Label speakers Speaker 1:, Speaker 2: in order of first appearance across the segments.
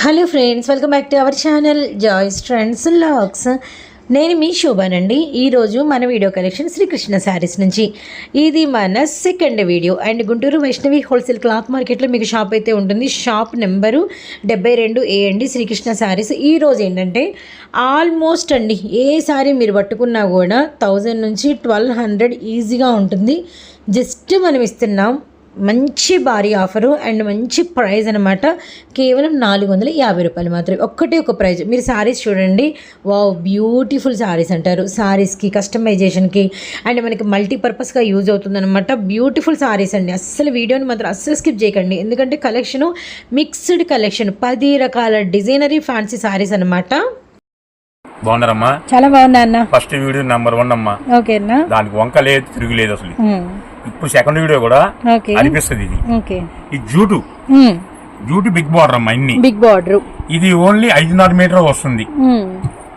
Speaker 1: Hello friends welcome back to our channel joys trends locks. నేను మీ శోభానండి. ఈరోజు మన వీడియో కలెక్షన్ శ్రీకృష్ణ శారీస్ నుంచి. ఇది మన second video and Guntur Vaishnavi wholesale cloth మార్కెట్లో మీకు షాప్ అయితే ఉంటుంది. షాప్ నెంబరు డెబ్బై రెండు ఏ అండి శ్రీకృష్ణ శారీస్. ఈ రోజు ఏంటంటే ఆల్మోస్ట్ అండి ఏ శారీ మీరు పట్టుకున్నా కూడా థౌజండ్ నుంచి ట్వెల్వ్ హండ్రెడ్ ఈజీగా ఉంటుంది. జస్ట్ మనం ఇస్తున్నాం మంచి భారీ ఆఫరు అండ్ మంచి ప్రైస్ అనమాట కేవలం నాలుగు వందల యాభై రూపాయలు మాత్రమే. ఒక్కటే ఒక ప్రైజ్. మీరు శారీస్ చూడండి. వావ్ బ్యూటిఫుల్ శారీస్ అంటారు. శారీస్కి కస్టమైజేషన్కి అండ్ మనకి మల్టీపర్పస్గా యూజ్ అవుతుందన్నమాట. బ్యూటిఫుల్ శారీస్ అండి. అస్సలు వీడియోని మాత్రం అస్సలు స్కిప్ చేయకండి. ఎందుకంటే కలెక్షను మిక్స్డ్ కలెక్షన్ పది రకాల డిజైనరీ ఫ్యాన్సీ శారీస్ అనమాట
Speaker 2: బాగున్నారమ్మా?
Speaker 1: చాలా బాగున్నా అన్న.
Speaker 2: ఫస్ట్ వీడియో నెంబర్ వన్ అమ్మా.
Speaker 1: ఓకే అన్న.
Speaker 2: దానికి వంక లేదు తిరుగులేదు అసలు. ఇప్పుడు సెకండ్ వీడియో కూడా అనిపిస్తుంది ఇది. ఈ జూటు. జూటు బిగ్ బార్డర్ అమ్మా ఇన్ని.
Speaker 1: బిగ్ బార్డర్
Speaker 2: ఇది ఓన్లీ ఐదున్నర మీటర్ వస్తుంది.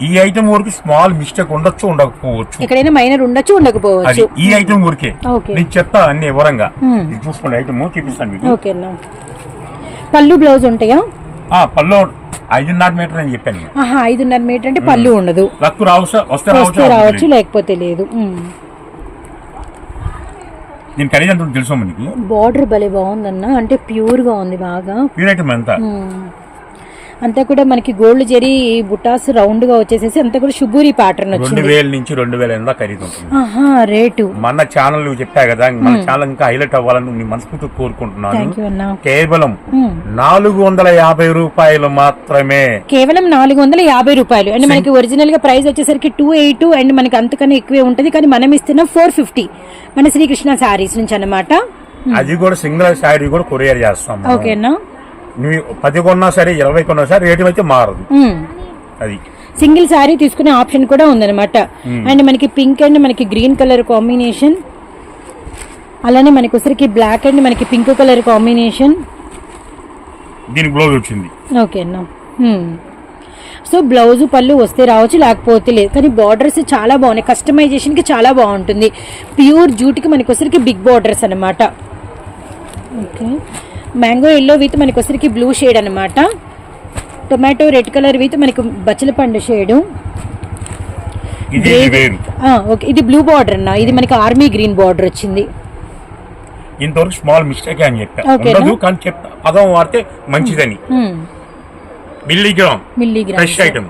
Speaker 2: ఈ ఐటమ్ వరకు స్మాల్ మిస్టేక్ ఉండొచ్చు ఉండకపోవచ్చు.
Speaker 1: ఎక్కడైనా మైనర్ ఉండొచ్చు ఉండకపోవచ్చు.
Speaker 2: ఈ ఐటమ్ వరకే. నేను చెప్తా అన్ని వివరంగా.
Speaker 1: Hmm.
Speaker 2: ఇది చూసుకోండి ఐటమ్ చూపిస్తాను మీకు.
Speaker 1: పళ్ళు బ్లౌజ్ ఉంటాయా?
Speaker 2: ఆ పల్లో ఐదున్నర మీటర్ అని చెప్పాను
Speaker 1: ఐదున్నర మీటర్ అంటే పళ్ళు ఉండదు.
Speaker 2: లక్కు రావచ్చు? వస్తే
Speaker 1: రావచ్చు? లేకపోతే లేదు.
Speaker 2: దీని ఖరీదు ఎంత తెలుసా మనకి?
Speaker 1: బార్డర్ భలే బాగుందన్న. అంటే ప్యూర్గా ఉంది బాగా.
Speaker 2: ప్యూర్ ఐటమ్ ఎంత.
Speaker 1: అంతా కూడా మనకి గోల్డ్ జరీ బుటాస్ రౌండ్గా వచ్చేసేసి అంతా కూడా శుభూరి ప్యాటర్న్
Speaker 2: రెండు వేల నుంచి రెండు వేల ఎనిమిది ఖరీదు
Speaker 1: రేటు.
Speaker 2: మన ఛానల్ నువ్వు చెప్పా కదా మన ఛానల్ ఇంకా హైలైట్ అవ్వాలని మనస్ఫూర్తి కోరుకుంటున్నాను. కేవలం
Speaker 1: మ్మ్.
Speaker 2: నాలుగు వందల యాభై రూపాయలు మాత్రమే.
Speaker 1: కేవలం నాలుగు వందల యాభై రూపాయలు. అండ్ మనకి ఒరిజినల్గా ప్రైస్ వచ్చేసరికి టూ ఎయిట్ అండ్ మనకి అంతకన్నా ఎక్కువే ఉంటది. కానీ మనం ఇస్తున్న ఫోర్ ఫిఫ్టీ మన శ్రీకృష్ణ శారీస్ నుంచి అన్నమాట.
Speaker 2: అది కూడా సింగిల్ శారీ కూడా కొరియర్ చేస్తాం.
Speaker 1: ఓకేనా
Speaker 2: నువ్వు పది కొన్నా సరే ఇరవై కొన్నా సరే రేటు అయితే మారదు. అది.
Speaker 1: సింగిల్ శారీ తీసుకునే ఆప్షన్ కూడా ఉందన్నమాట. అండ్ మనకి పింక్ అండ్ మనకి గ్రీన్ కలర్ కాంబినేషన్. అలానే మనకి వచ్చరికి బ్లాక్ అండ్ మనకి పింక్ కలర్ కాంబినేషన్.
Speaker 2: దీనికి బ్లౌజ్ వచ్చింది.
Speaker 1: ఓకే అన్న. సో బ్లౌజ్ పళ్ళు వస్తే రావచ్చు లేకపోతే లేదు. కానీ బార్డర్స్ చాలా బాగున్నాయి. కస్టమైజేషన్కి చాలా బాగుంటుంది. ప్యూర్ జూట్కి మనకి వచ్చరికి బిగ్ బార్డర్స్ అనమాట ఓకే. మ్యాంగో ఎల్లో విత్ మనకి వచ్చరికి బ్లూ షేడ్ అనమాట టొమాటో రెడ్ కలర్ విత్ మనకి బచ్చల పండు షేడు ఓకే ఇది బ్లూ బార్డర్ అన్న. ఇది మనకి ఆర్మీ గ్రీన్ బార్డర్ వచ్చింది.
Speaker 2: ఇంతవరకు స్మాల్ మిస్టేక్ అని చెప్పా.
Speaker 1: ఓకేనా?
Speaker 2: ఉండదు కానీ చెప్తా పదం వాడితే మంచిదని. Milligram
Speaker 1: milligram
Speaker 2: fresh item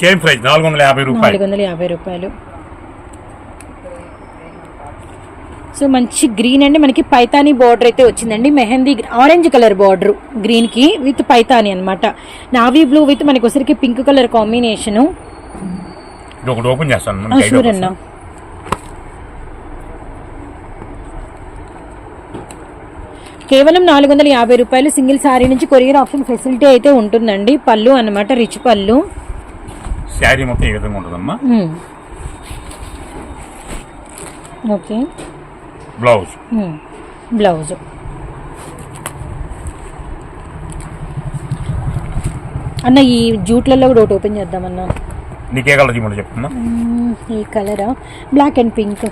Speaker 2: same price నాలుగు వందల యాభై రూపాయలు.
Speaker 1: నాలుగు వందల యాభై రూపాయలు. సో మంచి గ్రీన్ అండి. మనకి పైతానీ బార్డర్ అయితే వచ్చిందండి. మెహందీ ఆరెంజ్ కలర్ బార్డర్ గ్రీన్కి విత్ పైతానీ అన్నమాట. నావీ బ్లూ విత్ మనకి వచ్చరికి పింక్ కలర్ కాంబినేషన్
Speaker 2: ఓపెన్ చేస్తాను.
Speaker 1: షూర్. అన్న కేవలం నాలుగు వందల యాభై రూపాయలు సింగిల్ సారీ నుంచి కొరియర్ ఆప్షన్ ఫెసిలిటీ అయితే ఉంటుందండి. పళ్ళు అన్నమాట రిచ్ పళ్ళు.
Speaker 2: శారీ మొత్తం ఏ విధంగా ఉంటుందమ్మా?
Speaker 1: మ్మ్. ఓకే.
Speaker 2: బ్లౌజ్.
Speaker 1: బ్లౌజ్. అన్న ఈ జూట్లలో కూడా ఒకటి ఓపెన్ చేద్దామన్న.
Speaker 2: నీకే కలర్ తీయమని చెప్తున్నా.
Speaker 1: ఈ కలరా? Black and pink.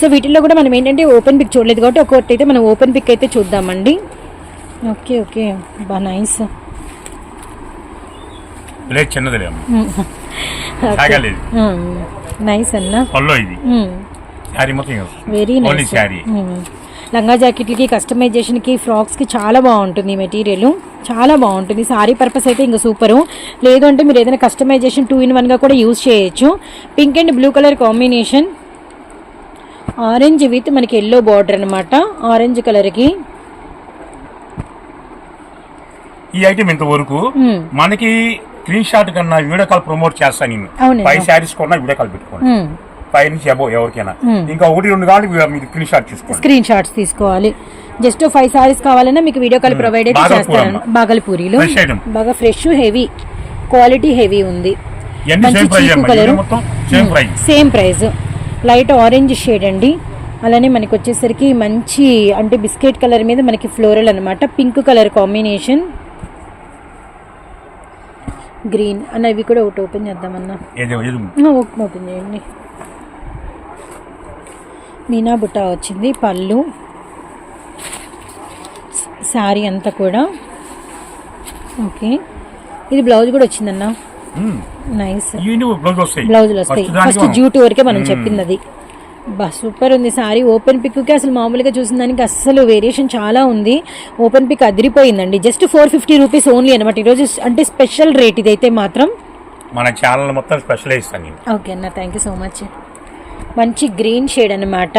Speaker 1: సో వీటిల్లో కూడా మనం ఏంటంటే ఓపెన్ పిక్ చూడలేదు కాబట్టి ఒక్కొక్కటి అయితే మనం ఓపెన్ పిక్ అయితే చూద్దామండి. Okay okay. బా నైస్
Speaker 2: లేదు చిన్నది లేదు
Speaker 1: నైస్ అన్న.
Speaker 2: పల్లో ఇది. శారీ మొత్తం
Speaker 1: వెరీ
Speaker 2: ఓన్లీ
Speaker 1: నైస్
Speaker 2: శారీ
Speaker 1: లంగా జాకెట్లకి కస్టమైజేషన్కి ఫ్రాక్స్కి చాలా బాగుంటుంది ఈ మెటీరియల్ చాలా బాగుంటుంది. సారీ పర్పస్ అయితే ఇంకా సూపరు లేదు అంటే మీరు ఏదైనా కస్టమైజేషన్ టూ ఇన్ వన్గా కూడా యూజ్ చేయొచ్చు. Pink and blue colour combination orange with మనకి ఎల్లో బార్డర్ అనమాట ఆరెంజ్ కలర్కి
Speaker 2: ఈ ఐటమ్ ఇంతవరకు మనకి స్క్రీన్ షాట్ కన్నా వీడియో కాల్ ప్రమోట్ చేస్తాను నేను. ఫైవ్ శారీస్ కొన్నా వీడియో కాల్ పెట్టుకోండి. ఫైవ్ నుంచి అబో ఎవరికైనా. ఇంకా ఒకటి రెండు కానీ మీరు స్క్రీన్ షాట్ తీసుకోండి.
Speaker 1: స్క్రీన్ షాట్స్ తీసుకోవాలి. జస్ట్ ఫైవ్ సారీస్ కావాలన్నా మీకు వీడియో కాల్ ప్రొవైడ్ అయితే చేస్తాను. బాగల్పూరిలో. బాగా ఫ్రెష్ హెవీ క్వాలిటీ హెవీ ఉంది. Colour.
Speaker 2: Same price.
Speaker 1: Light orange shade అండి. అలానే మనకి వచ్చేసరికి మంచి అంటే బిస్కెట్ కలర్ మీద మనకి ఫ్లోరల్ అన్నమాట. Pink colour combination. గ్రీన్. అన్న ఇవి కూడా ఒకటి ఓపెన్ చేద్దామన్నా. ఓపెన్ చేయండి. మీనా బుట్ట వచ్చింది పళ్ళు. శారీ అంతా కూడా. ఓకే. ఇది బ్లౌజ్ కూడా వచ్చిందన్న. నైస్. బ్లౌజులు వస్తాయి.
Speaker 2: ఫస్ట్
Speaker 1: జ్యూట్ వరకే మనం చెప్పింది అది. బా సూపర్ ఉంది సారీ. ఓపెన్ పిక్కి అసలు మామూలుగా చూసిన దానికి అస్సలు వేరియేషన్ చాలా ఉంది. Open pick అదిరిపోయిందండి. Just four fifty rupees only అనమాట ఈరోజు అంటే స్పెషల్ రేట్ ఇదైతే మాత్రం.
Speaker 2: మన ఛానల్ మొత్తం స్పెషల్ ఇస్తాను
Speaker 1: ఓకే అన్న థ్యాంక్ యూ సో మచ్ మంచి గ్రీన్ షేడ్ అన్నమాట.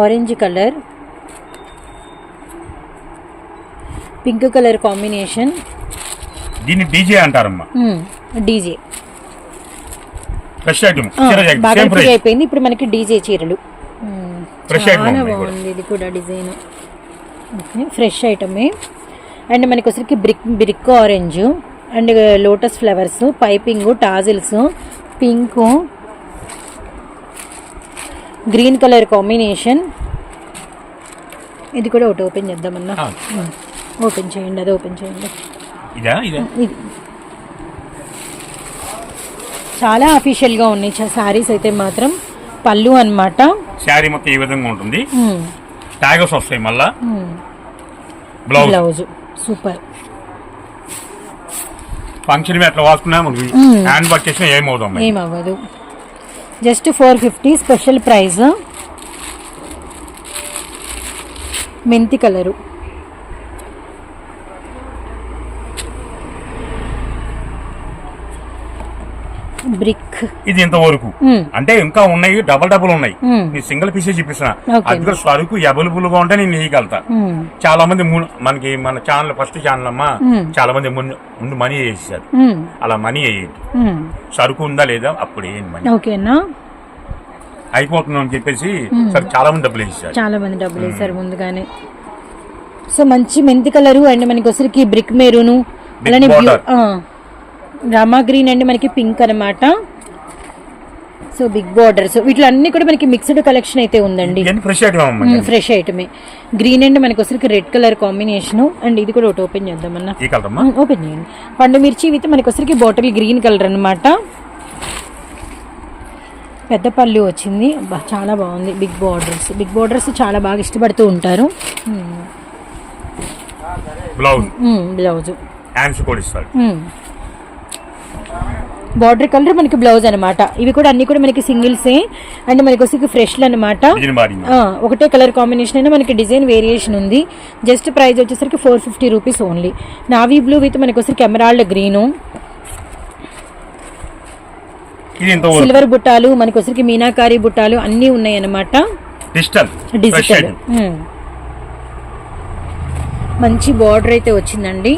Speaker 1: Orange colour. Pink colour combination.
Speaker 2: దీన్ని డీజే అంటారమ్మా.
Speaker 1: డీజే.
Speaker 2: ఫ్రెష్ ఐటమ్
Speaker 1: బాగా ఫ్రీ అయిపోయింది. ఇప్పుడు మనకి డీజే చీరలు.
Speaker 2: ఉన్నాయి కూడా.
Speaker 1: బాగుంది. ఇది కూడా డిజైన్. ఓకే ఫ్రెష్ ఐటమే అండ్ మనకి వచ్చరికి brick brick orange. And lotus flowers piping tassels pink green colour combination ఇది కూడా ఒకటి ఓపెన్ చేద్దామన్నా. ఓపెన్ చేయండి అది ఓపెన్ చేయండి.
Speaker 2: ఇదా ఇదా?
Speaker 1: ఇది. చాలా అఫీషియల్గా ఉన్నాయి. శారీస్ అయితే మాత్రం పళ్ళు అన్నమాట.
Speaker 2: శారీ మొత్తం ఈ విధంగా ఉంటుంది. ట్యాగర్స్ వస్తాయి మళ్ళా. బ్లౌజ్.
Speaker 1: బ్లౌజ్. సూపర్.
Speaker 2: ఫంక్షన్ అట్లా వాసుకున్నా మనకి. హ్యాండ్ వర్క్ చేసినా ఏమవుతాం.
Speaker 1: ఏమవ్వదు. Just four fifty special price. మెంతి కలరు. బ్రిక్.
Speaker 2: ఇది ఇంతవరకు. అంటే ఇంకా ఉన్నాయి డబల్ డబుల్ ఉన్నాయి.
Speaker 1: మ్మ్.
Speaker 2: నీ సింగిల్ పీసే చూపిస్తున్నా. అది కూడా సరుకు అవైలబుల్గా ఉంటే నేను ఇవ్వగలుగుతా
Speaker 1: మ్మ్.
Speaker 2: చాలా మంది మనకి మన ఛానల్ ఫస్ట్ ఛానల్ అమ్మా
Speaker 1: మ్మ్.
Speaker 2: చాలా మంది ముందు ముందు మనీ వేసేసారు. అలా మనీ వేయండి. సరుకు ఉందా లేదా? అప్పుడు వేయండి మనీ?
Speaker 1: ఓకేనా
Speaker 2: అయిపోతుంది అని చెప్పేసి సరే చాలా మంది డబ్బులు వేసేసారు
Speaker 1: చాలా మంది డబ్బులు వేశారు ముందుగానే. సో మంచి మెంతి కలరు అండ్ మనకి వచ్చరికి బ్రిక్ మెరూను అలానే రామా గ్రీన్ అండి మనకి పింక్ అన్నమాట. సో బిగ్ బార్డర్స్ వీటిలో అన్ని కూడా మనకి మిక్స్డ్ కలెక్షన్ అయితే ఉందండి.
Speaker 2: ఫ్రెష్ ఐటమ్
Speaker 1: ఫ్రెష్ ఐటమే గ్రీన్ అండ్ మనకి వచ్చరికి రెడ్ కలర్ కాంబినేషన్. అండ్ ఇది కూడా ఒకటి ఓపెన్ చేద్దామన్నా. ఓపెన్ చేయండి. పండు మిర్చి విత్ మనకి వచ్చరికి బాటిల్ గ్రీన్ కలర్ అన్నమాట. పెద్ద పళ్ళు వచ్చింది. చాలా బాగుంది బిగ్ బార్డర్స్. బిగ్ బార్డర్స్ చాలా బాగా ఇష్టపడుతూ ఉంటారు.
Speaker 2: బ్లౌజ్.
Speaker 1: బ్లౌజ్.
Speaker 2: హ్యాండ్స్ కూడా ఇస్తారు.
Speaker 1: బార్డర్ కలర్ మనకి బ్లౌజ్ అనమాట ఇవి కూడా అన్ని కూడా మనకి సింగిల్సే అండ్ మనకి వచ్చి ఫ్రెష్లు అనమాట ఒకటే కలర్ కాంబినేషన్ అయినా మనకి డిజైన్ వేరియేషన్ ఉంది. జస్ట్ ప్రైస్ వచ్చేసరికి four fifty rupees only. Navy blue with మనకి వచ్చరికి ఎమరాల్డ్ గ్రీను. సిల్వర్ బుట్టాలు మనకి వచ్చరికి మీనాకారి బుట్టాలు అన్నీ ఉన్నాయి అనమాట
Speaker 2: డిజిటల్ ఫ్రెష్.
Speaker 1: మంచి బార్డర్ అయితే వచ్చిందండి.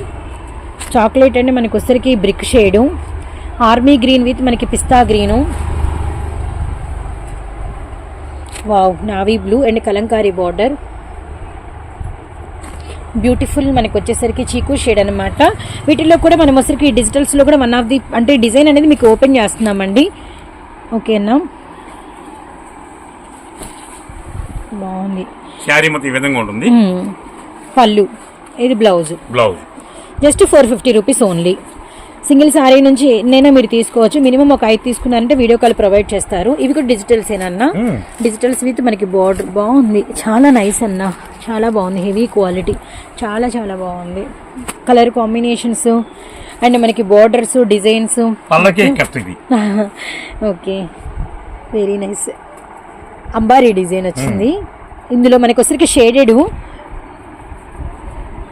Speaker 1: చాక్లెట్ అండి మనకి వచ్చరికి brick shade. Army green with మనకి పిస్తా green. Wow navy blue and Kalamkari border. Beautiful మనకి వచ్చేసరికి చీకు షేడ్ అనమాట వీటిలో కూడా మనం వచ్చరికి డిజిటల్స్లో కూడా వన్ ఆఫ్ ది అంటే డిజైన్ అనేది మీకు ఓపెన్ చేస్తున్నామండి. ఓకేనా బాగుంది.
Speaker 2: శారీ మొత్తం ఈ విధంగా ఉంటుంది.
Speaker 1: పళ్ళు. ఇది blouse.
Speaker 2: Blouse.
Speaker 1: Just four fifty rupees only. Single sari నుంచి ఎన్నైనా మీరు తీసుకోవచ్చు. మినిమం ఒక ఐదు తీసుకున్నారంటే వీడియో కాల్ ప్రొవైడ్ చేస్తారు. ఇవి కూడా డిజిటల్స్ ఏనన్నా. డిజిటల్స్ విత్ మనకి బార్డర్ బాగుంది. చాలా నైస్ అన్న. చాలా బాగుంది. Heavy quality. చాలా చాలా బాగుంది. కలర్ కాంబినేషన్స్ అండ్ మనకి borders designs. Okay. Very nice. అంబారీ design వచ్చింది. ఇందులో మనకి వచ్చరికి shaded.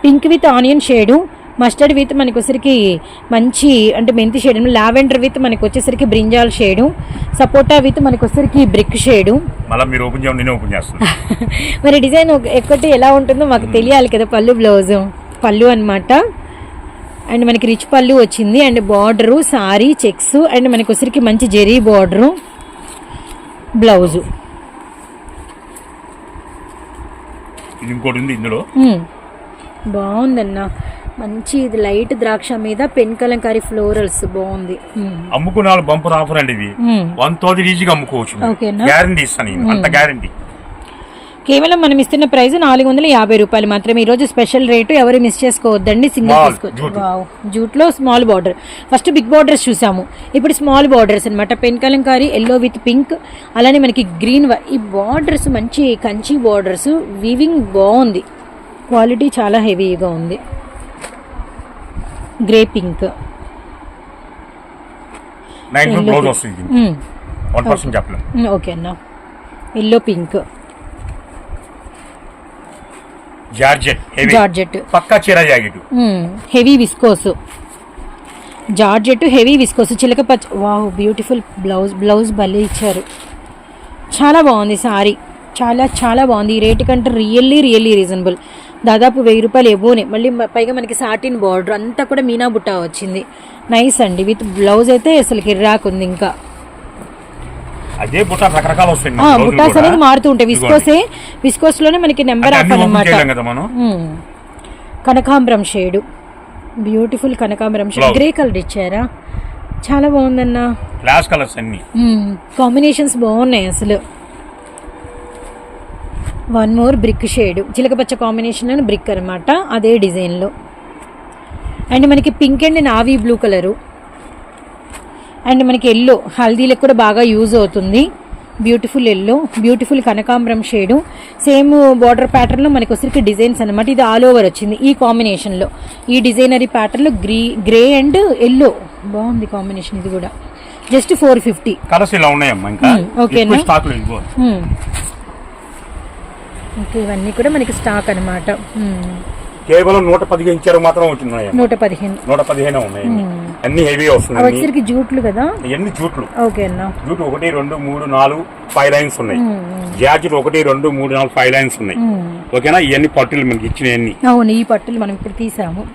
Speaker 1: Pink with onion shade. Mustard with మనకి మంచి అంటే మెంతి షేడ్ లావెండర్ విత్ మనకి వచ్చేసరికి బ్రింజాల్ షేడు సపోటా విత్ మనకి బ్రిక్ షేడు.
Speaker 2: మళ్ళీ మీరు ఓపెన్ చేయండి నేను ఓపెన్ చేస్తాను.
Speaker 1: మరి డిజైన్ ఒక- ఎక్కటి ఎలా ఉంటుందో మాకు తెలియాలి కదా పళ్ళు బ్లౌజ్. పళ్ళు అన్నమాట. అండ్ మనకి రిచ్ పళ్ళు వచ్చింది and border sari checks and మనకి వచ్చరికి మంచి జెరీ బార్డరు బ్లౌజు.
Speaker 2: ఇంకోటి ఉంది ఇందులో.
Speaker 1: బాగుందన్న. మంచి ఇది లైట్ ద్రాక్ష మీద పెన్ కలంకారీ ఫ్లోరల్స్ బాగుంది. మ్మ్.
Speaker 2: అమ్ముకునే వాళ్ళు బంపర్ ఆఫర్ అండి ఇది. వన్ థౌసండ్ ఈజీగా అమ్ముకోవచ్చు? గ్యారంటీ ఇస్తాను అంత గ్యారంటీ
Speaker 1: కేవలం మనం ఇస్తున్న ప్రైస్ నాలుగు వందల యాభై రూపాయలు మాత్రమే. ఈరోజు స్పెషల్ రేటు ఎవరు మిస్ చేసుకోవద్దండి. సింగిల్ తీసుకోవచ్చు జూట్లో small border. First big borders చూసాము. ఇప్పుడు స్మాల్ బార్డర్స్ అనమాట pen Kalamkari yellow with pink అలానే మనకి గ్రీన్ ఈ బార్డర్స్ మంచి కంచి బార్డర్స్. వీవింగ్ బాగుంది. క్వాలిటీ చాలా హెవీగా ఉంది. Grey pink.
Speaker 2: Nine
Speaker 1: Yellow
Speaker 2: blouse
Speaker 1: pink.
Speaker 2: వస్తుంది
Speaker 1: మ్మ్.
Speaker 2: వన్ పర్సెంట్ చెప్పలేం.
Speaker 1: ఓకే అన్న. Yellow pink.
Speaker 2: Georgette heavy
Speaker 1: georgette
Speaker 2: పక్కా చీర jacket
Speaker 1: heavy viscose georgette heavy viscose చిలక పచ్చ వావ్ బ్యూటిఫుల్ బ్లౌజ్ బ్లౌజ్ భలే ఇచ్చారు. చాలా బాగుంది సారీ చాలా చాలా బాగుంది. ఈ రేటు కంటే రియల్లీ రియల్లీ రీజనబుల్ దాదాపు వెయ్యి రూపాయలు ఎబోనే మళ్ళీ పైగా మనకి సాటిన్ బార్డర్ అంతా కూడా మీనా బుట్ట వచ్చింది. నైస్ అండి. విత్ బ్లౌజ్ అయితే అసలు కిర్రాక్ ఉంది ఇంకా.
Speaker 2: అదే బుట్ట రకరకాలు వస్తాయి
Speaker 1: అనేది మారుతూ ఉంటాయి. విస్కోసే విస్కోస్లోనే మనకి నెంబర్ ఆఫ్ అనమాట. కనకాంబరం షేడు బ్యూటిఫుల్ కనకాంబరం షేడ్. గ్రే కలర్ ఇచ్చారా? చాలా బాగుందన్న.
Speaker 2: క్లాస్ కలర్స్ అన్ని.
Speaker 1: కాంబినేషన్స్ బాగున్నాయి అసలు. One more brick shade. చిలకపచ్చ combination brick అనమాట అదే డిజైన్లో అండ్ మనకి pink and navy blue colour and మనకి ఎల్లో హల్దీలకు కూడా బాగా యూజ్ అవుతుంది. బ్యూటిఫుల్ ఎల్లో బ్యూటిఫుల్ కనకాంబరం షేడు సేమ్ బార్డర్ ప్యాటర్న్లో మనకి వచ్చరికి డిజైన్స్ అనమాట ఇది ఆల్ ఓవర్ వచ్చింది ఈ కాంబినేషన్లో ఈ డిజైనరీ ప్యాటర్న్లో గ్రీ గ్రే అండ్ ఎల్లో బాగుంది కాంబినేషన్ ఇది కూడా. జస్ట్ ఫోర్ ఫిఫ్టీ ఓకేనా? ఓకే ఇవన్నీ కూడా మనకి స్టాక్ అనమాట
Speaker 2: కేవలం నూట పదిహేను ఇచ్చారు మాత్రం వచ్చినాయి
Speaker 1: నూట పదిహేను.
Speaker 2: నూట పదిహేను ఉన్నాయి. అన్ని హెవీ వస్తున్నాయి.
Speaker 1: వచ్చరికి జూట్లు కదా?
Speaker 2: ఇవన్నీ జూట్లు.
Speaker 1: ఓకే అన్న.
Speaker 2: జూట్ ఒకటి రెండు మూడు నాలుగు ఫైవ్ లైన్స్ ఉన్నాయి. జాకెట్ ఒకటి రెండు మూడు నాలుగు ఫైవ్ లైన్స్ ఉన్నాయి. ఓకేనా? ఇవన్నీ పట్టులు మనకి ఇచ్చినవన్నీ
Speaker 1: అవును ఈ పట్టులు మనం ఇప్పుడు తీసాము.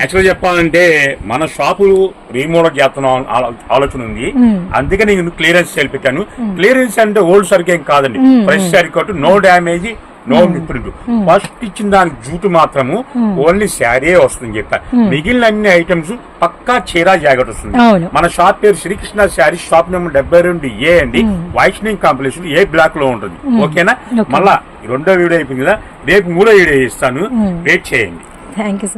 Speaker 2: యాక్చువల్ చెప్పాలంటే మన షాపు రీమోడల్ చేస్తున్నాం ఆలో- ఆలోచన ఉంది. అందుకే నేను క్లియరెన్స్ సేల్ పెట్టాను. క్లియరెన్స్ అంటే ఓల్డ్ సరికేం కాదండి. Fresh సరికొట్టు no damage no print first ఇచ్చిన దానికి జూటు మాత్రము ఓన్లీ శారీ వస్తుంది చెప్పా. మిగిలిన అన్ని ఐటమ్స్ పక్కా చీర జాకెట్ వస్తుంది. మన షాప్ పేరు శ్రీకృష్ణ శారీ షాప్ నెంబర్ డెబ్బై రెండు ఏ అండి. వైట్నింగ్ కాంప్లెక్స్ ఏ బ్లాక్లో ఉంటుంది ఓకేనా. మళ్ళా రెండో వీడియో అయిపోయింది కదా. రేపు మూడో వీడియో ఇస్తాను. వెయిట్ చేయండి.
Speaker 1: Thank you